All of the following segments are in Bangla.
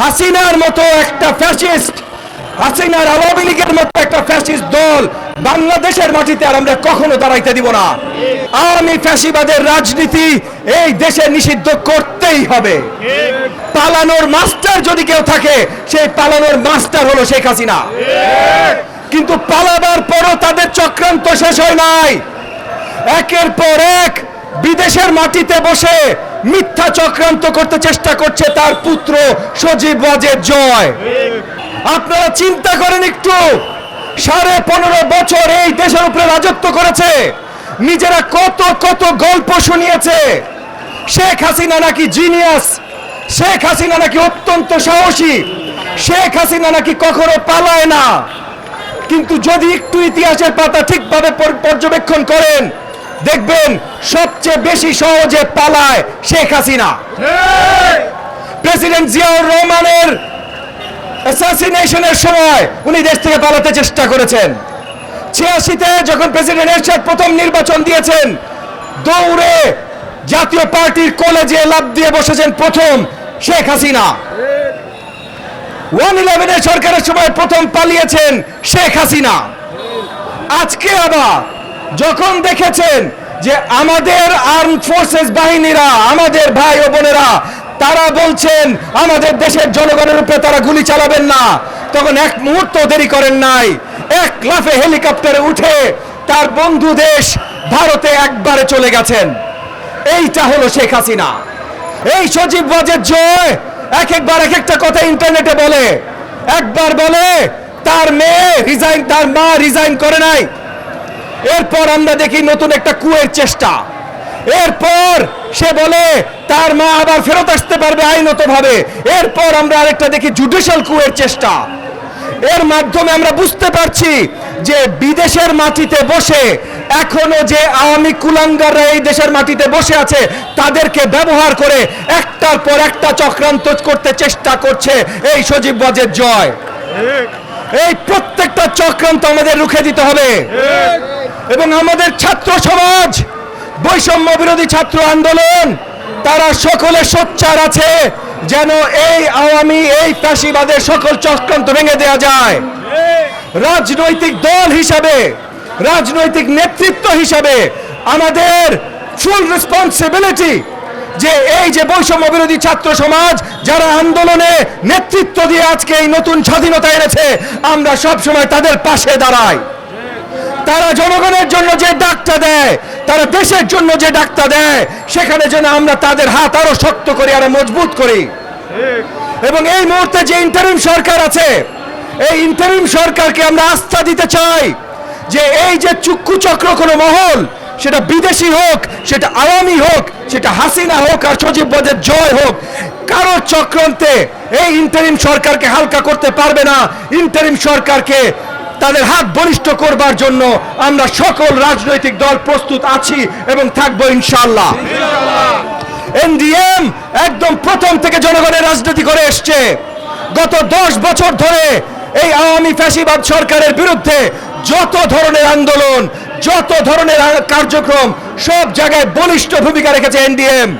হাসিনার মতো একটা ফ্যাসিস্ট, হাসিনার আওয়ামী লীগের মতো একটা ফ্যাসিস্ট দল বাংলাদেশের মাটিতে আর আমরা কখনো দাঁড়াইতে দিব না। আওয়ামী ফ্যাসিবাদের রাজনীতি এই দেশে নিষিদ্ধ করতেই হবে। পালানোর মাস্টার যদি কেউ থাকে, সেই পালানোর মাস্টার হলো শেখ হাসিনা। কিন্তু পালাবার পরও তাদের চক্রান্ত শেষ হয় নাই। একের পর এক বিদেশের মাটিতে বসে মিথ্যা চক্রান্ত করতে চেষ্টা করছে তার পুত্র সজীব ওয়াজেদ জয়। আপনারা চিন্তা করেন একটু, সাড়ে পনেরো বছর এই দেশের উপরে রাজত্ব করেছে, নিজেরা কত কত গল্প শুনিয়েছে। শেখ হাসিনা নাকি জিনিয়াস শেখ হাসিনা নাকি অত্যন্ত সাহসী, শেখ হাসিনা নাকি কখনো পালায় না। কিন্তু যদি একটু ইতিহাসের পাতা ঠিকভাবে পর্যবেক্ষণ করেন দেখবেন সবচেয়ে বেশি সহজে পালায় শেখ হাসিনা। প্রেসিডেন্ট জিয়াউর রহমানের অ্যাসাসিনেশনের সময় উনি দেশ থেকে পালাতে চেষ্টা করেছেন। ছিয়াশিতে যখন প্রেসিডেন্ট এরশাদ প্রথম নির্বাচন দিয়েছেন দৌড়ে জাতীয় পার্টির কলেজে লাভ দিয়ে বসেছেন প্রথম শেখ হাসিনা। ওয়ান ইলেভেনের সরকারের সময় প্রথম পালিয়েছেন শেখ হাসিনা। আজকে আবার যখন দেখেছেন যে আমাদের আর্ম ফোর্সেস বাহিনীরা, আমাদের ভাই ও বোনেরা, তারা বলছেন, আমাদের দেশের জনগণের উপরে তারা গুলি চালাবেন না। তখন এক মুহূর্ত দেরি করেন নাই। এক লাফে হেলিকপ্টারে উঠে তার বন্ধু দেশ ভারতে একবারে চলে গেছেন। এইটা হলো শেখ হাসিনা। এই সজীব ওয়াজেদ জয় এক একবার এক একটা কথা ইন্টারনেটে বলে। একবার বলে, তার মেয়ে রিজাইন তার মা রিজাইন করে নাই। এরপর আমরা দেখি নতুন একটা কুয়ের চেষ্টা। এরপর সে বলে তার মা আবার ফেরত আসতে পারবে আইনত ভাবে এরপর আমরা আরেকটা দেখি জুডিশিয়াল কুয়ের চেষ্টা। এর মাধ্যমে আমরা বুঝতে পারছি যে বিদেশের মাটিতে বসে এখনও যে আওয়ামী কুলাঙ্গাররা এই দেশের মাটিতে বসে আছে তাদেরকে ব্যবহার করে একটার পর একটা চক্রান্ত করতে চেষ্টা করছে এই সজীব বাজের জয়। এই প্রত্যেকটা চক্রান্ত আমাদের রুখে দিতে হবে। এবং আমাদের ছাত্র সমাজ, বৈষম্য বিরোধী ছাত্র আন্দোলন, তারা সকলে সোচ্চার আছে যেন এই আওয়ামী, এই ফ্যাসিবাদের সকল চক্রান্ত ভেঙে দেওয়া যায়। রাজনৈতিক দল হিসাবে, রাজনৈতিক নেতৃত্ব হিসাবে আমাদের ফুল রেসপন্সিবিলিটি যে এই যে বৈষম্য বিরোধী ছাত্র সমাজ, যারা আন্দোলনে নেতৃত্ব দিয়ে আজকে এই নতুন স্বাধীনতা এনেছে, আমরা সব সময় তাদের পাশে দাঁড়াই। তারা জনগণের জন্য যে ডাকটা দেয়, তারা দেশের জন্য যে ডাকটা দেয়, সেখানে যেন আমরা তাদের হাত আরও শক্ত করি, আরও মজবুত করি। এবং এই মুহূর্তে যে ইন্টারিম সরকার আছে, এই ইন্টারিম সরকারকে আমরা আস্থা দিতে চাই যে এই যে চুক্কু চক্র কোনো মহল, সেটা বিদেশি হোক, সেটা আওয়ামী হোক, সেটা হাসিনা হোক আর সজীব বদের জয় হোক কারও চক্রান্তে এই ইন্টারিম সরকারকে হালকা করতে পারবে না। ইন্টারিম সরকারকে তাদের হাত বলিষ্ঠ করবার জন্য আমরা সকল রাজনৈতিক দল প্রস্তুত আছি এবং থাকব ইনশাল্লাহ এনডিএম একদম প্রথম থেকে জনগণের রাজনীতি করে এসছে। গত দশ বছর ধরে এই আওয়ামী ফ্যাসিবাদ সরকারের বিরুদ্ধে যত ধরনের আন্দোলন, যত ধরনের কার্যক্রম, সব জায়গায় বলিষ্ঠ ভূমিকা রেখেছে এনডিএম।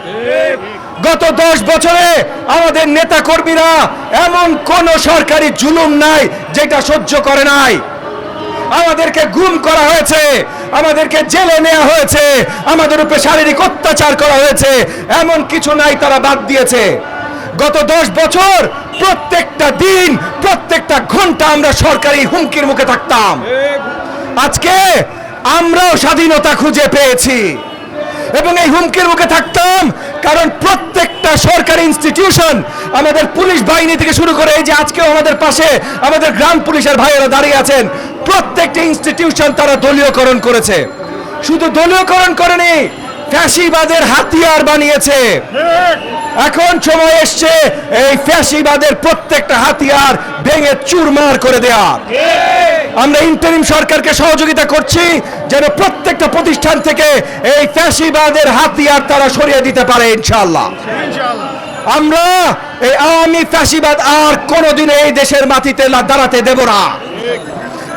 গত দশ বছরে আমাদের নেতা কর্মীরা এমন কোন সরকারি জুলুম নাই যেটা সহ্য করে নাই। আমাদেরকে গুম করা হয়েছে, আমাদেরকে জেলে নেওয়া হয়েছে, আমাদের উপরে শারীরিক অত্যাচার করা হয়েছে, এমন কিছু নাই তারা বাদ দিয়েছে। গত দশ বছর প্রত্যেকটা দিন, প্রত্যেকটা ঘণ্টা আমরা সরকারি হুমকির মুখে থাকতাম। আজকে আমরাও স্বাধীনতা খুঁজে পেয়েছি। এবং এই হুমকির মুখে থাকতাম কারণ প্রত্যেকটা সরকারি ইনস্টিটিউশন আমাদের পুলিশ বাহিনী থেকে শুরু করে এই যে আজকেও আমাদের পাশে আমাদের গ্রাম পুলিশের ভাইয়েরা দাঁড়িয়ে আছেন, প্রত্যেকটা ইনস্টিটিউশন তারা দলীয়করণ করেছে। শুধু দলীয়করণ করেনি, ফ্যাসিবাদের হাতিয়ার বানিয়েছে। এখন সময় এসছে এই ফ্যাসিবাদের প্রত্যেকটা হাতিয়ার ভেঙে চুরমার করে দেয়া আমরা ইন্টারিম সরকারকে সহযোগিতা করছি যেন প্রত্যেকটা প্রতিষ্ঠান থেকে এই ফ্যাসিবাদের হাতিয়ার তারা সরিয়ে দিতে পারে ইনশাআল্লাহ। আমরা এই আওয়ামী ফ্যাসিবাদ আর কোনোদিন এই দেশের মাটিতে দাঁড়াতে দেব না।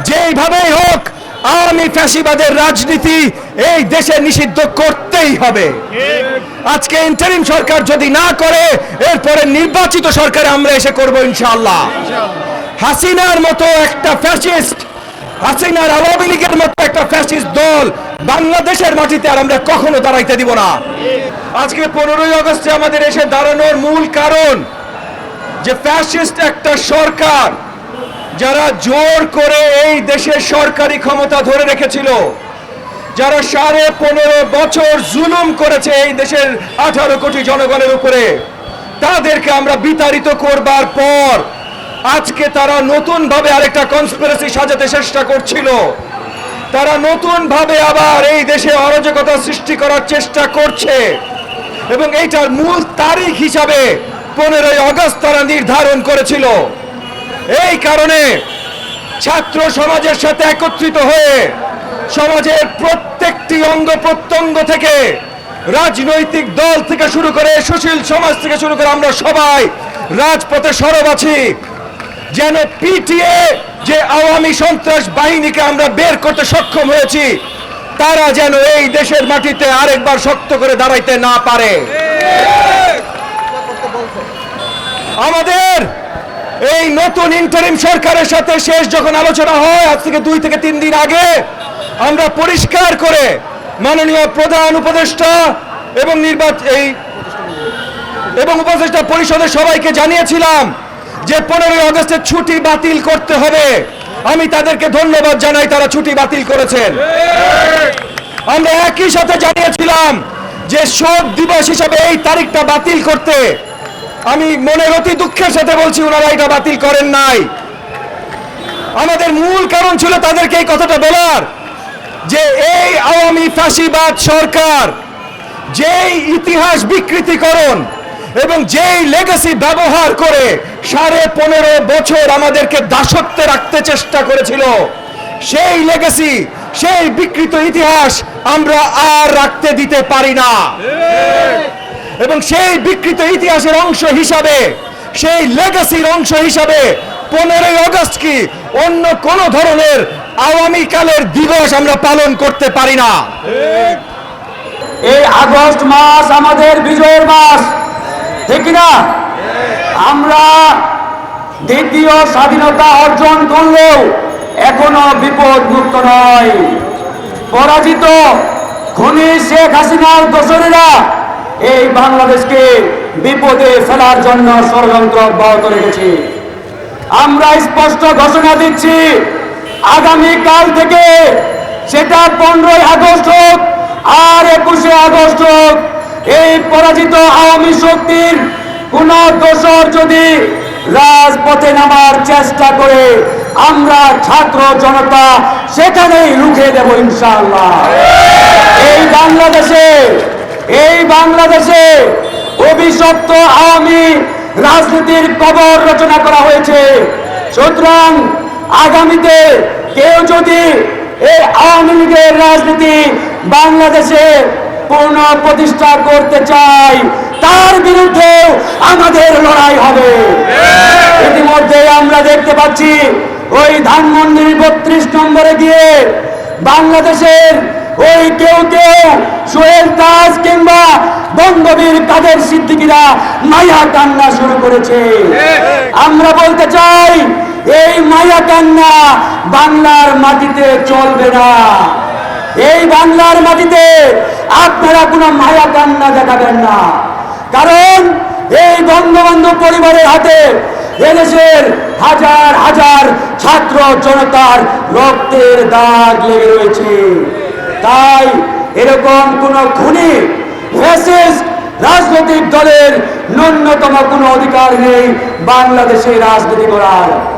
যেইভাবেই হোক আওয়ামী ফ্যাসিবাদের রাজনীতি এই দেশে নিষিদ্ধ করতেই হবে। আজকে ইন্টারিম সরকার যদি না করে এরপরে নির্বাচিত সরকারে আমরা এসে করব ইনশাআল্লাহ। হাসিনার মতো একটা ফ্যাসিস্ট হাসিনার আওয়ামী লীগের মতো একটা ফ্যাসিস্ট দল বাংলাদেশের মাটিতে আর আমরা কখনো দাঁড়াইতে দিব না। আজকে পনেরোই আগস্টে আমাদের এসে দাঁড়ানোর মূল কারণ যে ফ্যাসিস্ট একটা সরকার যারা জোর করে এই দেশের সরকারি ক্ষমতা ধরে রেখেছিল, যারা সাড়ে পনেরো বছর জুলুম করেছে এই দেশের আঠারো কোটি জনগণের উপরে, তাদেরকে আমরা বিতাড়িত করবার পর আজকে তারা নতুন ভাবে আরেকটা কনস্পিরেসি সাজাতে চেষ্টা করছিল। তারা নতুন ভাবে আবার এই দেশে অরাজকতা সৃষ্টি করার চেষ্টা করছে। এবং এইটার মূল তারিখ হিসাবে পনেরোই আগস্ট তারা নির্ধারণ করেছিল। এই কারণে ছাত্র সমাজের সাথে একত্রিত হয়ে সমাজের প্রত্যেকটি অঙ্গ প্রত্যঙ্গ থেকে রাজনৈতিক দল থেকে শুরু করে সুশীল সমাজ থেকে শুরু করে আমরা সবাই রাজপথে সরব আছি। যেন পিটিএ যে আওয়ামী সন্ত্রাস বাহিনীকে আমরা বের করতে সক্ষম হয়েছি, তারা যেন এই দেশের মাটিতে আরেকবার শক্ত করে দাঁড়াইতে না পারে। আমাদের এই নতুন ইন্টারিম সরকারের সাথে শেষ যখন আলোচনা হয়, আজ থেকে দুই থেকে তিন দিন আগে, আমরা পরিষ্কার করে মাননীয় প্রধান উপদেষ্টা এবং নির্বাচন এই এবং উপদেষ্টা পরিষদের সবাইকে জানিয়েছিলাম যে পনেরোই আগস্টের ছুটি বাতিল করতে হবে, আমি তাদেরকে ধন্যবাদ জানাই তারা ছুটি বাতিল করেছেন। আমরা একই সাথে জানিয়েছিলাম যে শোক দিবস হিসাবে এই তারিখটা বাতিল করতে, আমি মনের অতি দুঃখের সাথে বলছি ওনারা এটা বাতিল করেন নাই। আমাদের মূল কারণ ছিল তাদেরকে এই কথাটা বলার যে এই আওয়ামী ফাঁসিবাদ সরকার যেই ইতিহাস বিকৃতিকরণ এবং যেই লেগাসি ব্যবহার করে সাড়ে পনেরো বছর আমাদেরকে দাসত্বে রাখতে চেষ্টা করেছিল, সেই লেগাসি সেই বিকৃত ইতিহাস আমরা আর রাখতে দিতে পারি না। এবং সেই বিকৃত ইতিহাসের অংশ হিসাবে, সেই লেগাসির অংশ হিসাবে পনেরোই আগস্ট কি অন্য কোন ধরনের আওয়ামী কালের দিবস আমরা পালন করতে পারি না। এই আগস্ট মাস আমাদের বিজয়ের মাস। ঠিক না আমরা দ্বিতীয় স্বাধীনতা অর্জন করলেও এখনও বিপদ মুক্ত নয়। পরাজিত খনি শেখ হাসিনার দোসরেরা এই বাংলাদেশকে বিপদে ফেলার জন্য ষড়যন্ত্র অব্যাহত রেখেছে। আমরা স্পষ্ট ঘোষণা দিচ্ছি আগামী কাল থেকে সেটা পনেরোই আগস্ট হোক আর একুশে আগস্ট হোক এই পরাজিত আওয়ামী শক্তির কোন দোষর যদি রাজপথে নামার চেষ্টা করে, আমরা ছাত্র জনতা সেখানেই রুখে দেব ইনশাআল্লাহ। এই বাংলাদেশে এই বাংলাদেশে অভিশপ্ত আওয়ামী রাজনীতির কবর রচনা করা হয়েছে। সুতরাং আগামীতে কেউ যদি এই আওয়ামী লীগের রাজনীতি বাংলাদেশে পূর্ণ প্রতিষ্ঠা করতে চাই। তার বিরুদ্ধে আমাদের লড়াই হবে। ইতিমধ্যে আমরা দেখতে পাচ্ছি ওই ধানমন্ডির বত্রিশ নম্বরে গিয়ে বাংলাদেশের ওই কেউ কেউ সোহেল তাজ কিংবা বঙ্গবীর কাদের সিদ্দিকিরা মায়া কান্না শুরু করেছে। আমরা বলতে চাই এই মায়া কান্না বাংলার মাটিতে চলবে না। এই বাংলার মাটিতে আপনারা কোনো মায়া কান্না দেখাবেন না। কারণ এই বঙ্গবন্ধু পরিবারের হাতে এদেশের হাজার হাজার ছাত্র জনতার রক্তের দাগ লেগে রয়েছে। তাই এরকম কোন খুনি রাজনৈতিক দলের ন্যূনতম কোনো অধিকার নেই বাংলাদেশে রাজনীতি করার।